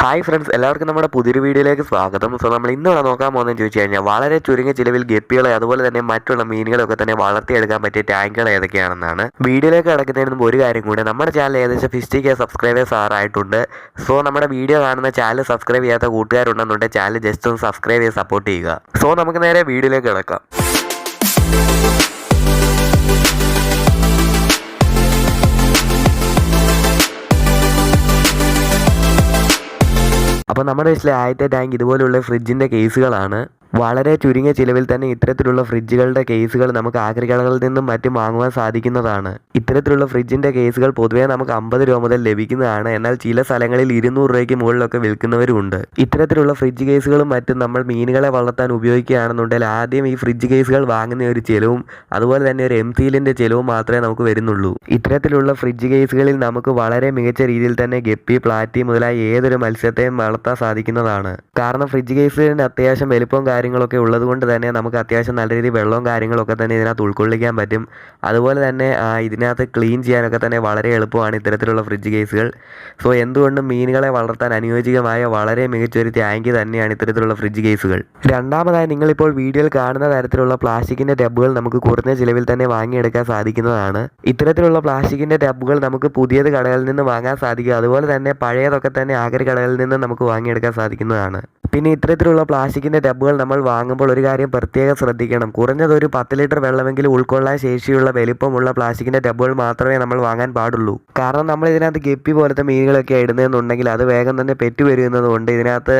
Hi friends എല്ലാവർക്കും നമ്മുടെ പുതിയൊരു വീഡിയോയിലേക്ക് സ്വാഗതം. സോ നമ്മൾ ഇന്നിവിടെ നോക്കാൻ പോകുന്നതെന്ന് ചോദിച്ചു കഴിഞ്ഞാൽ വളരെ ചുരുങ്ങിയ ചിലവിൽ ഗപ്പികളെ അതുപോലെ തന്നെ മറ്റുള്ള മീനുകളൊക്കെ തന്നെ വളർത്തിയെടുക്കാൻ പറ്റിയ ടാങ്കുകൾ ഏതൊക്കെയാണെന്നാണ് വീഡിയോയിലേക്ക് കിടക്കുന്നതിന് മുമ്പ് ഒരു കാര്യം കൂടി. നമ്മുടെ ചാനൽ ഏകദേശം ഫിഫ്റ്റി കെ സബ്സ്ക്രൈബേഴ്സ് ആറായിട്ടുണ്ട്. സോ നമ്മുടെ വീഡിയോ കാണുന്ന ചാനൽ സബ്സ്ക്രൈബ് ചെയ്യാത്ത കൂട്ടുകാരുണ്ടെന്നുണ്ടെങ്കിൽ ചാനൽ ജസ്റ്റ് ഒന്ന് സബ്സ്ക്രൈബ് ചെയ്ത് സപ്പോർട്ട് ചെയ്യുക. സോ നമുക്ക് നേരെ വീഡിയോയിലേക്ക് കിടക്കാം. അപ്പോൾ നമ്മുടെ വീട്ടിലെ ആദ്യത്തെ ടാങ്ക് ഇതുപോലുള്ള ഫ്രിഡ്ജിന്റെ കേസുകളാണ് വളരെ ചുരുങ്ങിയ ചിലവിൽ തന്നെ ഇത്തരത്തിലുള്ള ഫ്രിഡ്ജുകളുടെ കേസുകൾ നമുക്ക് ആക്രിക്കടകളിൽ നിന്നും മറ്റും വാങ്ങുവാൻ സാധിക്കുന്നതാണ്. ഇത്തരത്തിലുള്ള ഫ്രിഡ്ജിന്റെ കേസുകൾ പൊതുവേ നമുക്ക് അമ്പത് രൂപ മുതൽ ലഭിക്കുന്നതാണ്. എന്നാൽ ചില സ്ഥലങ്ങളിൽ ഇരുന്നൂറ് രൂപയ്ക്ക് മുകളിലൊക്കെ വിൽക്കുന്നവരുമുണ്ട് ഇത്തരത്തിലുള്ള ഫ്രിഡ്ജ് കേസുകളും മറ്റും നമ്മൾ മീനുകളെ വളർത്താൻ ഉപയോഗിക്കുകയാണെന്നുണ്ടെങ്കിൽ ആദ്യം ഈ ഫ്രിഡ്ജ് കേസുകൾ വാങ്ങുന്ന ഒരു ചിലവും അതുപോലെ തന്നെ ഒരു എം സീലിന്റെ ചിലവും മാത്രമേ നമുക്ക് വരുന്നുള്ളൂ. ഇത്തരത്തിലുള്ള ഫ്രിഡ്ജ് കേസുകളിൽ നമുക്ക് വളരെ മികച്ച രീതിയിൽ തന്നെ ഗപ്പി പ്ലാറ്റി മുതലായ ഏതൊരു മത്സ്യത്തെയും വളർത്താൻ സാധിക്കുന്നതാണ്. കാരണം ഫ്രിഡ്ജ് കേസുകളിന്റെ അത്യാവശ്യം വലുപ്പവും കാര്യങ്ങളൊക്കെ ഉള്ളത് കൊണ്ട് തന്നെ നമുക്ക് അത്യാവശ്യം നല്ല രീതിയിൽ വെള്ളവും കാര്യങ്ങളൊക്കെ തന്നെ ഇതിനകത്ത് ഉൾക്കൊള്ളിക്കാൻ പറ്റും. അതുപോലെ തന്നെ ഇതിനകത്ത് ക്ലീൻ ചെയ്യാനൊക്കെ തന്നെ വളരെ എളുപ്പമാണ് ഇത്തരത്തിലുള്ള ഫ്രിഡ്ജ് കേസുകൾ സോ എന്തുകൊണ്ടും മീനുകളെ വളർത്താൻ അനുയോജ്യമായ വളരെ മികച്ചൊരു ടാങ്ക് തന്നെയാണ് ഇത്തരത്തിലുള്ള ഫ്രിഡ്ജ് കേസുകൾ രണ്ടാമതായി നിങ്ങളിപ്പോൾ വീഡിയോയിൽ കാണുന്ന തരത്തിലുള്ള പ്ലാസ്റ്റിക്കിന്റെ ടബുകൾ നമുക്ക് കുറഞ്ഞ ചിലവിൽ തന്നെ വാങ്ങിയെടുക്കാൻ സാധിക്കുന്നതാണ്. ഇത്തരത്തിലുള്ള പ്ലാസ്റ്റിക്കിന്റെ ടബുകൾ നമുക്ക് പുതിയത് കടകളിൽ നിന്ന് വാങ്ങാൻ സാധിക്കും. അതുപോലെ തന്നെ പഴയതൊക്കെ തന്നെ ആഗ്രഹ കടകളിൽ നിന്ന് നമുക്ക് വാങ്ങിയെടുക്കാൻ സാധിക്കുന്നതാണ്. പിന്നെ ഇത്തരത്തിലുള്ള പ്ലാസ്റ്റിക്കിന്റെ ടബുകൾ നമ്മൾ വാങ്ങുമ്പോൾ ഒരു കാര്യം പ്രത്യേകം ശ്രദ്ധിക്കണം. കുറഞ്ഞത് ഒരു പത്ത് ലിറ്റർ വെള്ളമെങ്കിലും ഉൾക്കൊള്ളാൻ ശേഷിയുള്ള വലിപ്പമുള്ള പ്ലാസ്റ്റിക്കിന്റെ ടബുകൾ മാത്രമേ നമ്മൾ വാങ്ങാൻ പാടുള്ളൂ. കാരണം നമ്മൾ ഇതിനകത്ത് ഗപ്പി പോലത്തെ മീനുകളൊക്കെ ഇടുന്നതെന്നുണ്ടെങ്കിൽ അത് വേഗം തന്നെ പെറ്റു വരുന്നത് കൊണ്ട് ഇതിനകത്ത്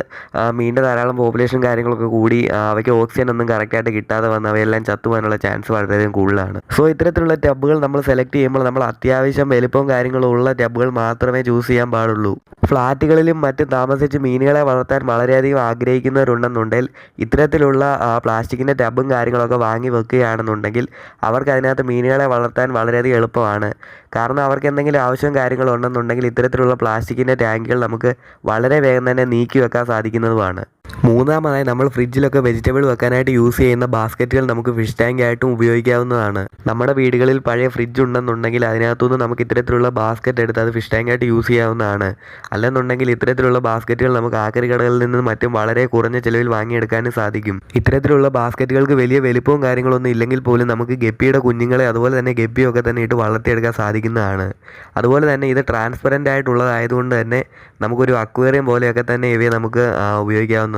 മീനിന്റെ ധാരാളം പോപ്പുലേഷൻ കാര്യങ്ങളൊക്കെ കൂടി അവയ്ക്ക് ഓക്സിജൻ ഒന്നും കറക്റ്റായിട്ട് കിട്ടാതെ വന്ന് അവയെല്ലാം ചത്തുപോകാനുള്ള ചാൻസ് വളരെയധികം കൂടുതലാണ്. സോ ഇത്തരത്തിലുള്ള ടബുകൾ നമ്മൾ സെലക്ട് ചെയ്യുമ്പോൾ നമ്മൾ അത്യാവശ്യം വലിപ്പവും കാര്യങ്ങളും ഉള്ള ടബുകൾ മാത്രമേ ചൂസ് ചെയ്യാൻ പാടുള്ളൂ. ഫ്ലാറ്റുകളിലും മറ്റും താമസിച്ച് മീനുകളെ വളർത്താൻ വളരെയധികം ആഗ്രഹിക്കുന്നവരുണ്ടെന്നുണ്ടെങ്കിൽ ഇത്തരത്തിലുള്ള പ്ലാസ്റ്റിക്കിന്റെ ടബും കാര്യങ്ങളൊക്കെ വാങ്ങി വെക്കുകയാണെന്നുണ്ടെങ്കിൽ അവർക്ക് അതിനകത്ത് മീനുകളെ വളർത്താൻ വളരെയധികം എളുപ്പമാണ്. കാരണം അവർക്ക് എന്തെങ്കിലും ആവശ്യവും കാര്യങ്ങളും ഉണ്ടെന്നുണ്ടെങ്കിൽ ഇത്തരത്തിലുള്ള പ്ലാസ്റ്റിക്കിന്റെ ടാങ്കുകൾ നമുക്ക് വളരെ വേഗം തന്നെ നീക്കി വെക്കാൻ സാധിക്കുന്നതുമാണ്. മൂന്നാമതായി നമ്മൾ ഫ്രിഡ്ജിലൊക്കെ വെജിറ്റബിൾ വെക്കാനായിട്ട് യൂസ് ചെയ്യുന്ന ബാസ്ക്കറ്റുകൾ നമുക്ക് ഫിഷ് ടാങ്ക് ആയിട്ടും ഉപയോഗിക്കാവുന്നതാണ്. നമ്മുടെ വീടുകളിൽ പഴയ ഫ്രിഡ്ജ് ഉണ്ടെന്നുണ്ടെങ്കിൽ അതിനകത്തുനിന്ന് നമുക്ക് ഇത്തരത്തിലുള്ള ബാസ്ക്കറ്റ് എടുത്ത് അത് ഫിഷ് ടാങ്ക് ആയിട്ട് യൂസ് ചെയ്യാവുന്നതാണ്. അല്ലെന്നുണ്ടെങ്കിൽ ഇത്തരത്തിലുള്ള ബാസ്ക്കറ്റുകൾ നമുക്ക് ആക്രി കടകളിൽ നിന്നും മറ്റും വളരെ കുറഞ്ഞ ചിലവിൽ വാങ്ങിയെടുക്കാനും സാധിക്കും. ഇത്തരത്തിലുള്ള ബാസ്ക്കറ്റുകൾക്ക് വലിയ വലിപ്പവും കാര്യങ്ങളൊന്നും ഇല്ലെങ്കിൽ പോലും നമുക്ക് ഗപ്പിയുടെ കുഞ്ഞുങ്ങളെ അതുപോലെ തന്നെ ഗപ്പിയൊക്കെ തന്നെ ഇട്ട് വളർത്തിയെടുക്കാൻ സാധിക്കുന്നതാണ്. അതുപോലെ തന്നെ ഇത് ട്രാൻസ്പെറന്റ് ആയിട്ടുള്ളതായതുകൊണ്ട് തന്നെ നമുക്കൊരു അക്വേറിയം പോലെയൊക്കെ തന്നെ ഇവയെ നമുക്ക് ആ,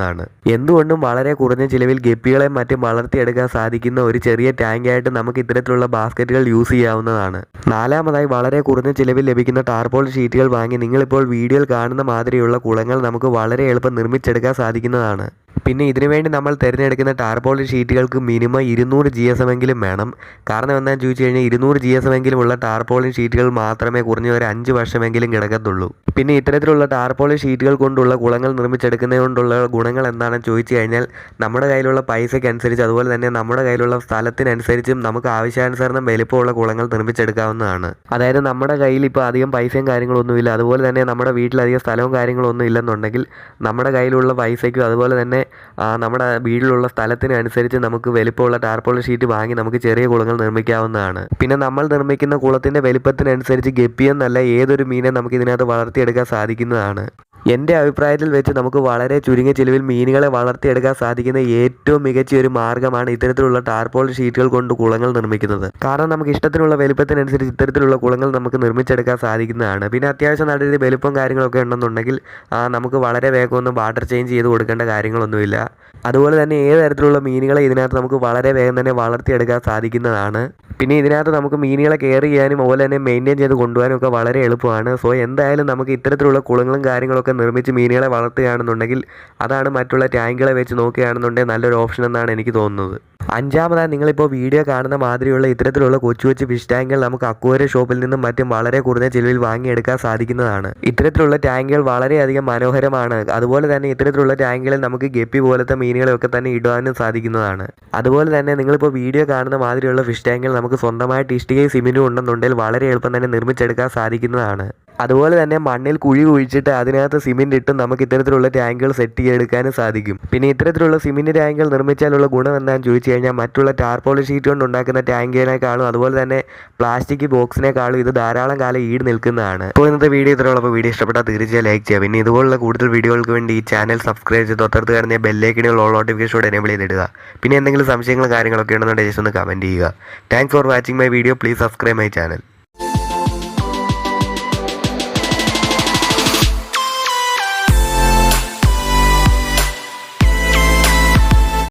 ഉപയോഗിക്കാവുന്നതാണ് എന്തുകൊണ്ടും വളരെ കുറഞ്ഞ ചിലവിൽ ഗപ്പികളെ മറ്റും വളർത്തിയെടുക്കാൻ സാധിക്കുന്ന ഒരു ചെറിയ ടാങ്കായിട്ട് നമുക്ക് ഇത്തരത്തിലുള്ള ബാസ്ക്കറ്റുകൾ യൂസ് ചെയ്യാവുന്നതാണ്. നാലാമതായി വളരെ കുറഞ്ഞ ചിലവിൽ ലഭിക്കുന്ന ടാർപോൾ ഷീറ്റുകൾ വാങ്ങി നിങ്ങളിപ്പോൾ വീഡിയോയിൽ കാണുന്ന മാതിരിയുള്ള കുളങ്ങൾ നമുക്ക് വളരെ എളുപ്പം നിർമ്മിച്ചെടുക്കാൻ സാധിക്കുന്നതാണ്. പിന്നെ ഇതിനുവേണ്ടി നമ്മൾ തിരഞ്ഞെടുക്കുന്ന ടാർപോൾ ഷീറ്റുകൾക്ക് മിനിമം ഇരുന്നൂറ് ജി എസ് എമെങ്കിലും വേണം. കാരണം എന്താണെന്ന് ചോദിച്ചു കഴിഞ്ഞാൽ ഇരുന്നൂറ് ജി എസ് എമെങ്കിലും ഉള്ള ടാർപോളിൻ ഷീറ്റുകൾ മാത്രമേ കുറഞ്ഞ ഒരു അഞ്ച് വർഷമെങ്കിലും കിടക്കത്തുള്ളൂ. പിന്നെ ഇത്തരത്തിലുള്ള ടാർപോളിൻ ഷീറ്റുകൾ കൊണ്ടുള്ള കുളങ്ങൾ നിർമ്മിച്ചെടുക്കുന്നതുകൊണ്ടുള്ള ഗുണങ്ങൾ എന്താണെന്ന് ചോദിച്ചു കഴിഞ്ഞാൽ നമ്മുടെ കയ്യിലുള്ള പൈസയ്ക്കനുസരിച്ച് അതുപോലെ തന്നെ നമ്മുടെ കയ്യിലുള്ള സ്ഥലത്തിനനുസരിച്ചും നമുക്ക് ആവശ്യാനുസരണം വലിപ്പമുള്ള കുളങ്ങൾ നിർമ്മിച്ചെടുക്കാവുന്നതാണ്. അതായത് നമ്മുടെ കയ്യിൽ ഇപ്പോൾ അധികം പൈസയും കാര്യങ്ങളൊന്നുമില്ല. അതുപോലെ തന്നെ നമ്മുടെ വീട്ടിൽ അധികം സ്ഥലവും കാര്യങ്ങളൊന്നും ഇല്ലെന്നുണ്ടെങ്കിൽ നമ്മുടെ കയ്യിലുള്ള പൈസയ്ക്കും അതുപോലെ തന്നെ നമ്മുടെ വീട്ടിലുള്ള സ്ഥലത്തിനനുസരിച്ച് നമുക്ക് വലിപ്പമുള്ള ടാർപോൾ ഷീറ്റ് വാങ്ങി നമുക്ക് ചെറിയ കുളങ്ങൾ നിർമ്മിക്കാവുന്നതാണ്. പിന്നെ നമ്മൾ നിർമ്മിക്കുന്ന കുളത്തിന്റെ വലിപ്പത്തിനനുസരിച്ച് ഗപ്പിയെന്നല്ല ഏതൊരു മീനെ നമുക്ക് ഇതിനകത്ത് വളർത്തിയെടുക്കാൻ സാധിക്കുന്നതാണ്. എന്റെ അഭിപ്രായത്തിൽ വെച്ച് നമുക്ക് വളരെ ചുരുങ്ങിയ ചിലവിൽ മീനുകളെ വളർത്തിയെടുക്കാൻ സാധിക്കുന്ന ഏറ്റവും മികച്ച ഒരു മാർഗമാണ് ഇത്തരത്തിലുള്ള ടാർപോൾ ഷീറ്റുകൾ കൊണ്ട് കുളങ്ങൾ നിർമ്മിക്കുന്നത്. കാരണം നമുക്ക് ഇഷ്ടത്തിനുള്ള വലുപ്പത്തിനനുസരിച്ച് ഇത്തരത്തിലുള്ള കുളങ്ങൾ നമുക്ക് നിർമ്മിച്ചെടുക്കാൻ സാധിക്കുന്നതാണ്. പിന്നെ അത്യാവശ്യം നല്ല രീതിയിൽ വലിപ്പം കാര്യങ്ങളൊക്കെ ഉണ്ടെന്നുണ്ടെങ്കിൽ നമുക്ക് വളരെ വേഗം ഒന്നും വാട്ടർ ചേഞ്ച് ചെയ്ത് കൊടുക്കേണ്ട കാര്യങ്ങളൊന്നുമില്ല. അതുപോലെ തന്നെ ഏത് തരത്തിലുള്ള മീനുകളെ ഇതിനകത്ത് നമുക്ക് വളരെ വേഗം തന്നെ വളർത്തിയെടുക്കാൻ സാധിക്കുന്നതാണ്. പിന്നെ ഇതിനകത്ത് നമുക്ക് മീനുകളെ കെയർ ചെയ്യാനും അതുപോലെ തന്നെ മെയിന്റെയിൻ ചെയ്ത് കൊണ്ടുപോകാനും ഒക്കെ വളരെ എളുപ്പമാണ്. സോ എന്തായാലും നമുക്ക് ഇത്തരത്തിലുള്ള കുളങ്ങളും കാര്യങ്ങളൊക്കെ നിർമ്മിച്ച് മീനുകളെ വളർത്തുകയാണെന്നുണ്ടെങ്കിൽ അതാണ് മറ്റുള്ള ടാങ്കുകളെ വെച്ച് നോക്കുകയാണെന്നുണ്ടെങ്കിൽ നല്ലൊരു ഓപ്ഷൻ എന്നാണ് എനിക്ക് തോന്നുന്നത്. അഞ്ചാമതായി നിങ്ങളിപ്പോൾ വീഡിയോ കാണുന്ന മാതിരിയുള്ള ഇത്തരത്തിലുള്ള കൊച്ചു കൊച്ചു ഫിഷ് ടാങ്കുകൾ നമുക്ക് അക്വേറിയം ഷോപ്പിൽ നിന്നും മറ്റും വളരെ കുറഞ്ഞ ചിലവിൽ വാങ്ങിയെടുക്കാൻ സാധിക്കുന്നതാണ്. ഇത്തരത്തിലുള്ള ടാങ്കുകൾ വളരെയധികം മനോഹരമാണ്. അതുപോലെ തന്നെ ഇത്തരത്തിലുള്ള ടാങ്കുകളിൽ നമുക്ക് ഗപ്പി പോലത്തെ മീനുകളെയൊക്കെ തന്നെ ഇടുവാനും സാധിക്കുന്നതാണ്. അതുപോലെ തന്നെ നിങ്ങളിപ്പോൾ വീഡിയോ കാണുന്ന മാതിരിയുള്ള ഫിഷ് ടാങ്കുകൾ നമുക്ക് സ്വന്തമായിട്ട് ഇഷ്ടികയും സിമിനും ഉണ്ടെന്നുണ്ടെങ്കിൽ വളരെ എളുപ്പം തന്നെ നിർമ്മിച്ചെടുക്കാൻ സാധിക്കുന്നതാണ്. അതുപോലെ തന്നെ മണ്ണിൽ കുഴി കുഴിച്ചിട്ട് അതിനകത്ത് സിമെന്റ് ഇട്ടും നമുക്ക് ഇത്തരത്തിലുള്ള ടാങ്കുകൾ സെറ്റ് ചെയ്തെടുക്കാനും സാധിക്കും. പിന്നെ ഇത്തരത്തിലുള്ള സിമെന്റ് ടാങ്കുകൾ നിർമ്മിച്ചാലുള്ള ഗുണം എന്താണെന്ന് ചോദിച്ചു കഴിഞ്ഞാൽ മറ്റുള്ള ടാർപോളി ഷീറ്റ് കൊണ്ട് ഉണ്ടാക്കുന്ന ടാങ്കിനേക്കാളും അതുപോലെ തന്നെ പ്ലാസ്റ്റിക് ബോക്സിനേക്കാളും ഇത് ധാരാളം കാലം ഈട് നിൽക്കുന്നതാണ്. ഇപ്പോൾ ഇന്നത്തെ വീഡിയോ ഇത്രയുള്ളപ്പോൾ വീഡിയോ ഇഷ്ടപ്പെട്ടാൽ തീർച്ചയായും ലൈക്ക് ചെയ്യുക. പിന്നെ ഇതുപോലുള്ള കൂടുതൽ വീഡിയോകൾക്ക് വേണ്ടി ഈ ചാനൽ സബ്സ്ക്രൈബ് ചെയ്ത് തൊട്ടടുത്ത് കാണുന്ന ബെല്ലേക്കിനുള്ള ഓൾ നോട്ടിഫിക്കേഷനോട് എനേബിൾ ചെയ്തിടുക. പിന്നെ എന്തെങ്കിലും സംശയങ്ങളും കാര്യങ്ങളൊക്കെ ഉണ്ടെന്നുണ്ടെങ്കിൽ ജസ്റ്റ് ഒന്ന് കമന്റ് ചെയ്യുക. Thanks for watching my video please subscribe my channel